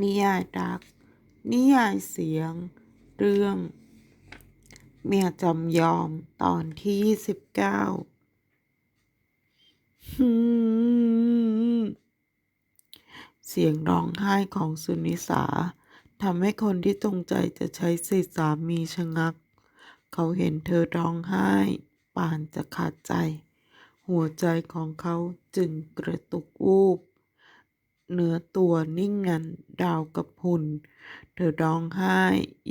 นิยายรัก นิยายเสียง เรื่อง เมียจำยอมตอนที่ยี่สิบเก้าเสียงร้องไห้ของสุนิสาทำให้คนที่ตรงใจจะใช้สิทธิสามีชะงัก เขาเห็นเธอร้องไห้ปานจะขาดใจ หัวใจของเขาจึงกระตุกวูบ เนื้อตัวนิ่งงันดาวกับหุ่นเธอร้องไห้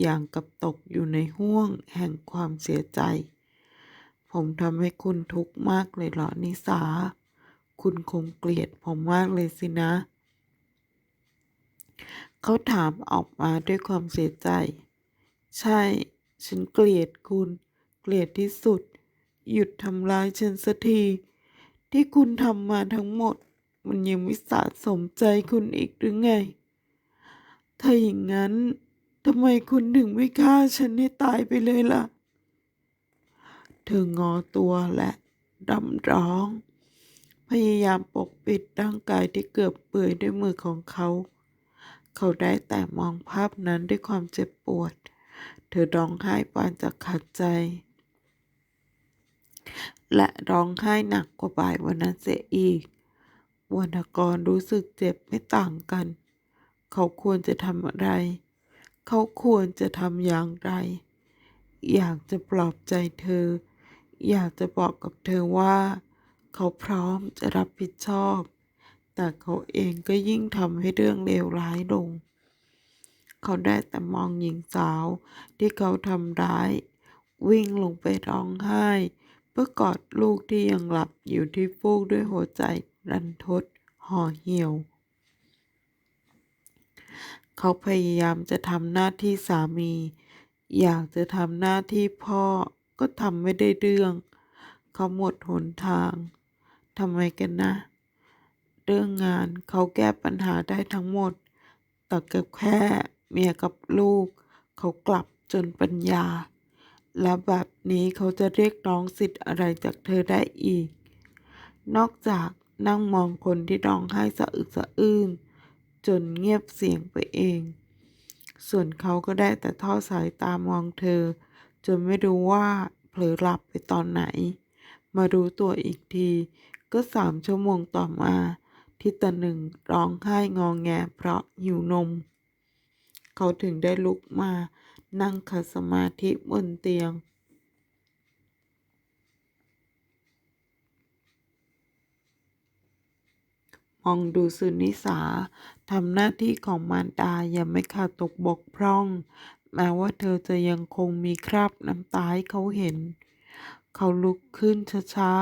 อย่างกับตกอยู่ในห้วงแห่งความเสียใจ ผมทำให้คุณทุกข์มากเลยเหรอนิสา คุณคงเกลียดผมมากเลยสินะ เขาถามออกมาด้วยความเสียใจ ใช่ ฉันเกลียดคุณ เกลียดที่สุด หยุดทำร้ายฉันสักที ที่คุณทำมาทั้งหมด มันยังไม่สะสมใจคุณอีกหรือไง ถ้าอย่างนั้นทำไมคุณถึงไม่ฆ่าฉันให้ตายไปเลยล่ะ เธองอตัวและดำร้อง พยายามปกปิดร่างกายที่เกือบเปื่อยด้วยมือของเขา เขาได้แต่มองภาพนั้นด้วยความเจ็บปวด เธอร้องไห้ปานจะขาดใจและร้องไห้หนักกว่าบ่ายวันนั้นเสียอีก วรรณกรรู้สึกเจ็บไม่ต่างกัน เขาควรจะทำอะไร เขาควรจะทำอย่างไร อยากจะปลอบใจเธอ อยากจะบอกกับเธอว่า เขาพร้อมจะรับผิดชอบ แต่เขาเองก็ยิ่งทำให้เรื่องเลวร้ายลง เขาได้แต่มองหญิงสาวที่เขาทำร้าย วิ่งลงไปร้องไห้เพื่อกอดลูกที่ยังหลับอยู่ที่ฟูกด้วยหัวใจ รันทดห่อเหี่ยว เขาพยายามจะทำหน้าที่สามี อยากจะทำหน้าที่พ่อก็ทำไม่ได้เรื่อง เขาหมดหนทางทำไมกันนะ เรื่องงานเขาแก้ปัญหาได้ทั้งหมด แต่กับแค่เมียกับลูก เขากลับจนปัญญา และแบบนี้เขาจะเรียกร้องสิทธิ์อะไรจากเธอได้อีก นอกจาก นั่งมองคนที่ร้องไห้สะอึกสะอื้นจนเงียบเสียงไปเอง ส่วนเขาก็ได้แต่ทอดสายตามองเธอ จนไม่รู้ว่าเผลอหลับไปตอนไหน มารู้ตัวอีกที ก็สามชั่วโมงต่อมาที่ตาหนึ่งร้องไห้งองแงเพราะหิวนม เขาถึงได้ลุกมานั่งขัดสมาธิบนเตียง มองดูสุนิสาทำหน้าที่ของมารดายังไม่ขาดตกบกพร่อง แม้ว่าเธอจะยังคงมีคราบน้ำตาให้เขาเห็น เขาลุกขึ้นช้า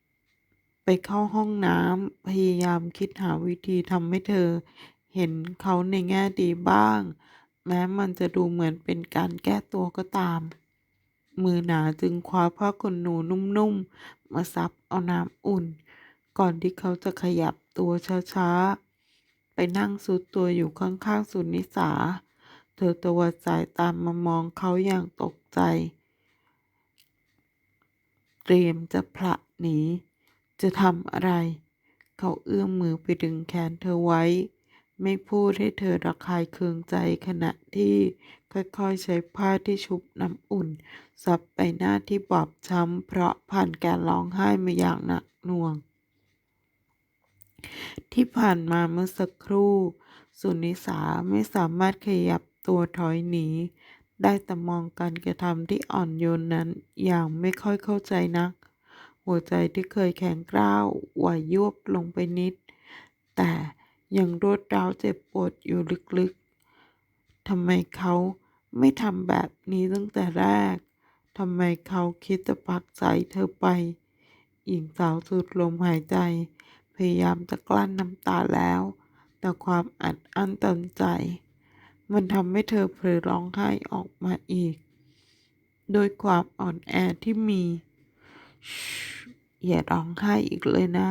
ๆ ไปเข้าห้องน้ำพยายามคิดหาวิธีทำให้เธอ เห็นเขาในแง่ดีบ้าง แม้มันจะดูเหมือนเป็นการแก้ตัวก็ตาม มือหนาจึงคว้าผ้าขนหนูนุ่มๆ มาซับเอาน้ำอุ่น ก่อนที่เขาจะขยับตัวช้าๆ ไปนั่งสุดตัวอยู่ข้างๆสุนิสา เธอตวัดสายตามมามองเขาอย่างตกใจ เตรียมจะผละหนี จะทำอะไร เขาเอื้อมมือไปดึงแขนเธอไว้ ไม่พูดให้เธอระคายเคืองใจขณะที่ค่อยๆใช้ผ้าที่ชุบน้ำอุ่นซับไปหน้าที่บอบช้ำเพราะผ่านการร้องไห้มาอย่างหนักหน่วง ที่ผ่านมาเมื่อสักครู่ สุนิสาไม่สามารถขยับตัวถอยหนี ได้แต่มองการกระทำที่อ่อนโยนนั้นอย่างไม่ค่อยเข้าใจนัก หัวใจที่เคยแข็งกร้าวไหวยวบลงไปนิด แต่ยังรวดร้าวเจ็บปวดอยู่ลึกๆทำไมเขาไม่ทำแบบนี้ตั้งแต่แรกทำไมเขาคิดจะปักใจเธอไป หญิงสาวสุดลมหายใจ พยายามจะกลั้นน้ำตาแล้ว แต่ความอัดอั้นตันใจ มันทำให้เธอเผลอร้องไห้ออกมาอีก โดยความอ่อนแอที่มีอย่าร้องไห้อีกเลยนะ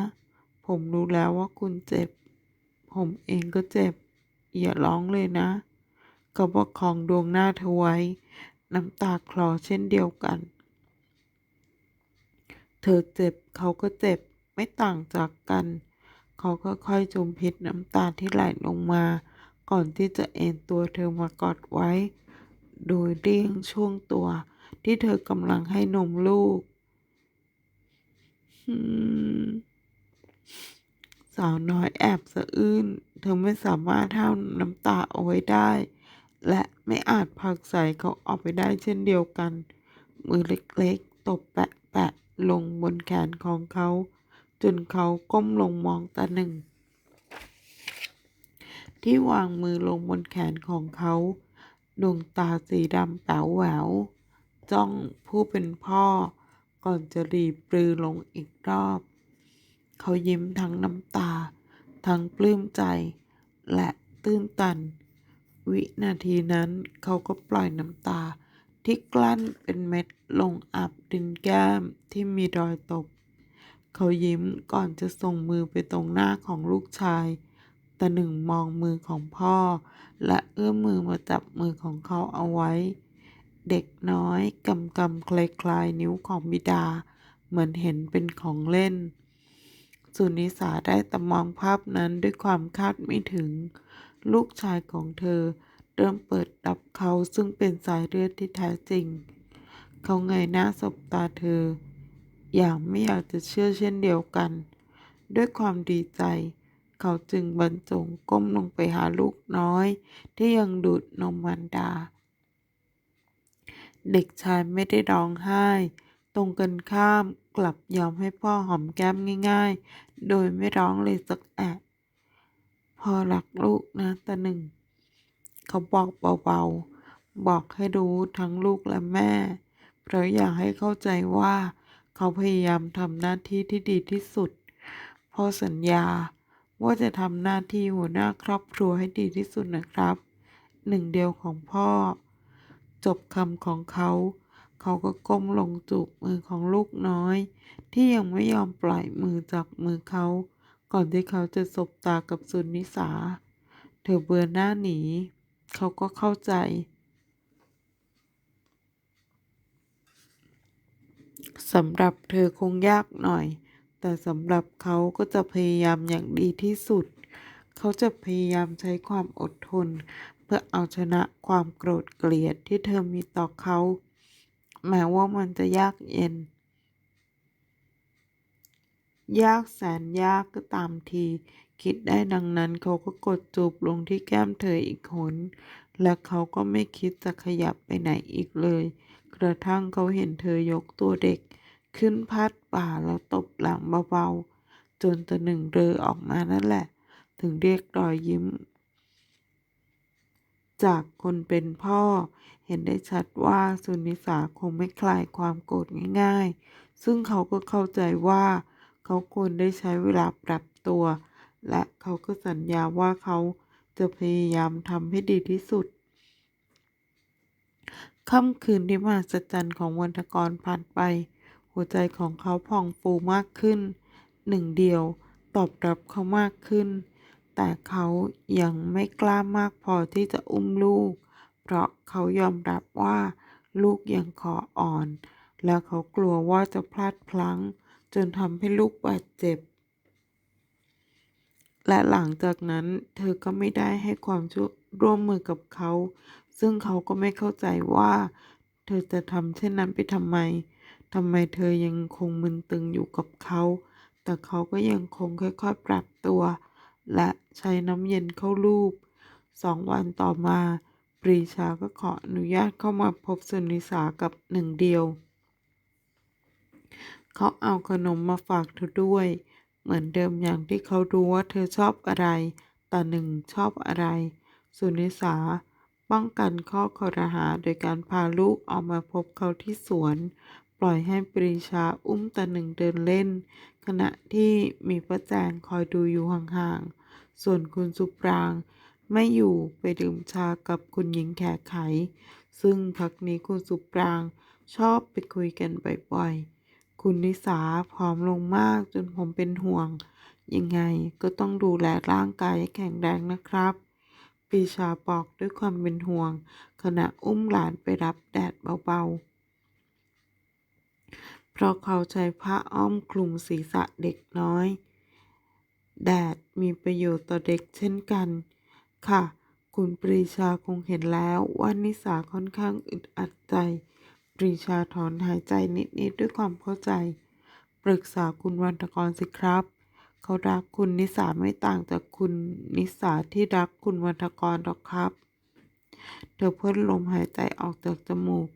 ผมรู้แล้วว่าคุณเจ็บ ผมเองก็เจ็บ อย่าร้องเลยนะเขาประคองดวงหน้าเธอไว้ น้ำตาคลอเช่นเดียวกัน เธอเจ็บเขาก็เจ็บ ไม่ต่างจากกัน เขาก็ค่อยจมพิษน้ำตาที่ไหลลงมา ก่อนที่จะเอนตัวเธอมากอดไว้ โดยเลี่ยงช่วงตัว ที่เธอกำลังให้นมลูกสาวน้อยแอบสะอื้น เธอไม่สามารถห้ามน้ำตาเอาไว้ได้ และไม่อาจผลักใส่เขาออกไปได้เช่นเดียวกัน มือเล็กๆ ตบแปะๆลงบนแขนของเขา จนเขาก้มลงมองตาหนึ่ง ที่วางมือลงบนแขนของเขา ดวงตาสีดำแป๋วแหวว จ้องผู้เป็นพ่อ ก่อนจะรีบปรือลงอีกรอบ เขายิ้มทั้งน้ำตา ทั้งปลื้มใจ และตื้นตัน วินาทีนั้นเขาก็ปล่อยน้ำตาที่กลั้นเป็นเม็ดลงอาบดินแก้มที่มีรอยตก เขายิ้มก่อนจะส่งมือไปตรงหน้าของลูกชาย แต่หนึ่งมองมือของพ่อ และเอื้อมมือมาจับมือของเขาเอาไว้ เด็กน้อยกำกำคลายคลายนิ้วของบิดา เหมือนเห็นเป็นของเล่น สุนิสาได้แต่มองภาพนั้นด้วยความคาดไม่ถึง ลูกชายของเธอเริ่มเปิดรับเขาซึ่งเป็นสายเลือดที่แท้จริง เขาเงยหน้าสบตาเธอ อย่างไม่อยากจะเชื่อเช่นเดียวกัน ด้วยความดีใจ เขาจึงบรรจงก้มลงไปหาลูกน้อย ที่ยังดูดนมมันดา เด็กชายไม่ได้ร้องไห้ ตรงกันข้ามกลับยอมให้พ่อหอมแก้มง่าย ๆ โดยไม่ร้องเลยสักแอะพอรักลูกนะตาหนึ่ง เขาบอกเบาๆ บอกให้รู้ทั้งลูกและแม่ เพราะอยากให้เข้าใจว่า เขาพยายามทำหน้าที่ที่ดีที่สุด พอสัญญาว่าจะทำหน้าที่หัวหน้าครอบครัวให้ดีที่สุดนะครับ หนึ่งเดียวของพ่อ จบคำของเขา เขาก็ก้มลงจูบมือของลูกน้อย ที่ยังไม่ยอมปล่อยมือจากมือเขา ก่อนที่เขาจะสบตากับสุนิสา เธอเบือนหน้าหนี เขาก็เข้าใจ สำหรับเธอคงยากหน่อย แต่สำหรับเขาก็จะพยายามอย่างดีที่สุด เขาจะพยายามใช้ความอดทน เพื่อเอาชนะความโกรธเกลียดที่เธอมีต่อเขา แม้ว่ามันจะยากเย็น ยากแสนยากก็ตามที คิดได้ดังนั้นเขาก็กดจูบลงที่แก้มเธออีกหน และเขาก็ไม่คิดจะขยับไปไหนอีกเลย กระทั่งเขาเห็นเธอยกตัวเด็ก ขึ้นพาดบ่าแล้วตบหลังเบาๆ จนตัวหนึ่งเรอออกมานั่นแหละ ถึงเรียกรอยยิ้ม จากคนเป็นพ่อ เห็นได้ชัดว่าสุนิสาคงไม่คลายความโกรธง่ายๆ ซึ่งเขาก็เข้าใจว่า เขาควรได้ใช้เวลาปรับตัว และเขาก็สัญญาว่าเขาจะพยายามทำให้ดีที่สุดค่ำคืนที่มหัศจรรย์ของวันทกรผ่านไป หัวใจของเขาพองฟูมากขึ้น หนึ่งเดียวตอบรับเขามากขึ้น แต่เขายังไม่กล้ามากพอที่จะอุ้มลูก เพราะเขายอมรับว่าลูกยังคออ่อน และเขากลัวว่าจะพลาดพลั้ง จนทำให้ลูกบาดเจ็บ และหลังจากนั้นเธอก็ไม่ได้ให้ความช่วยร่วมมือกับเขา ซึ่งเขาก็ไม่เข้าใจว่า เธอจะทำเช่นนั้นไปทำไม ทำไมเธอยังคงมึนตึงอยู่กับเขา แต่เขาก็ยังคงค่อยๆปรับตัว และใช้น้ำเย็นเข้าลูบสองวันต่อมา ปรีชาก็ขออนุญาตเข้ามาพบสุนิสากับหนึ่งเดียว เขาเอาขนมมาฝากเธอด้วย เหมือนเดิมอย่างที่เขารู้ว่าเธอชอบอะไร แต่หนึ่งชอบอะไร สุนิสาป้องกันข้อคอรหาโดยการพาลูกออกมาพบเขาที่สวน ปล่อยให้ปรีชาอุ้มตาหนึ่งเดินเล่น ขณะที่มีป้าแจงคอยดูอยู่ห่างๆ ส่วนคุณสุปรางไม่อยู่ไปดื่มชากับคุณหญิงแขกไข ซึ่งพักนี้คุณสุปรางชอบไปคุยกันบ่อยๆ คุณนิสาผอมลงมากจนผมเป็นห่วง ยังไงก็ต้องดูแลร่างกายให้แข็งแรงนะครับปรีชาบอกด้วยความเป็นห่วง ขณะอุ้มหลานไปรับแดดเบาๆ เพราะเขาใช้ผ้าอ้อมคลุมศีรษะเด็กน้อย แดดมีประโยชน์ต่อเด็กเช่นกัน ค่ะ คุณปรีชาคงเห็นแล้วว่านิสาค่อนข้างอึดอัดใจ ปรีชาถอนหายใจนิด ๆ ด้วยความเข้าใจ ปรึกษาคุณวันทกรสิครับ เขารักคุณนิสาไม่ต่างจากคุณนิสาที่รักคุณวันทกรหรอกครับ เธอพ่นลมหายใจออกจากจมูก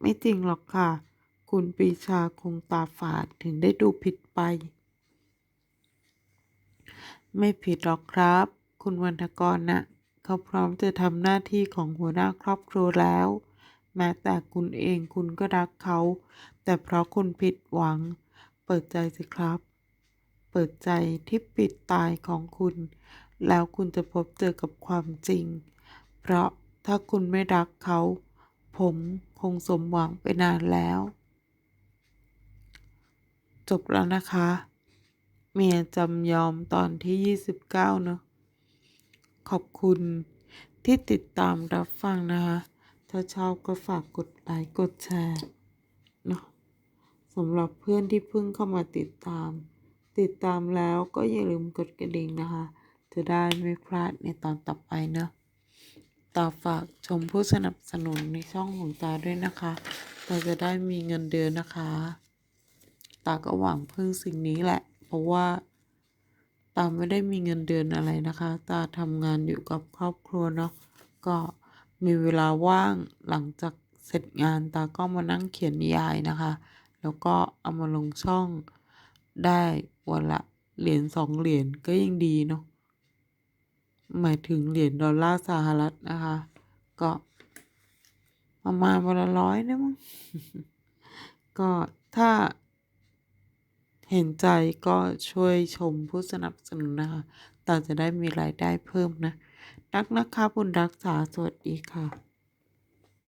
ไม่จริงหรอกค่ะ คุณปรีชาคงตาฝาดถึงได้ดูผิดไป ไม่ผิดหรอกครับ คุณวันทกรนะ่ะเขาพร้อมจะทำหน้าที่ของหัวหน้าครอบครัวแล้ว แม้แต่คุณเองคุณก็รักเขา แต่เพราะคุณผิดหวัง เปิดใจสิครับ เปิดใจที่ปิดตายของคุณ แล้วคุณจะพบเจอกับความจริง เพราะถ้าคุณไม่รักเขา ผมคงสมหวังไปนานแล้ว จบแล้วนะคะ เมียจำยอมตอนที่ 29 เนอะขอบคุณที่ติดตามรับฟังนะคะ ถ้าชอบก็ฝากกดไลค์กดแชร์เนาะสำหรับเพื่อนที่เพิ่งเข้ามาติดตาม ติดตามแล้วก็อย่าลืมกดกระดิ่งนะคะ จะได้ไม่พลาดในตอนต่อไปเนอะตาฝากชมผู้สนับสนุนในช่องของตาด้วยนะคะตาจะได้มีเงินเดือนนะคะ ตาก็หวังพึ่งสิ่งนี้แหละ เพราะว่าตาไม่ได้มีเงินเดือนอะไรนะคะ ตาทำงานอยู่กับครอบครัวเนาะก็มีเวลาว่างหลังจากเสร็จงานตาก็มานั่งเขียนนิยายนะคะ แล้วก็เอามาลงช่องได้วันละเหรียญสองเหรียญก็ยังดีเนาะหมายถึงเหรียญดอลลาร์สหรัฐนะคะ ก็ประมาณวันละร้อยนะมั้งก็ถ้า เห็นใจก็ช่วยชมผู้สนับสนุนนะคะตาจะได้มีรายได้เพิ่มนะ รักนะคะบุญรักษาสวัสดีค่ะ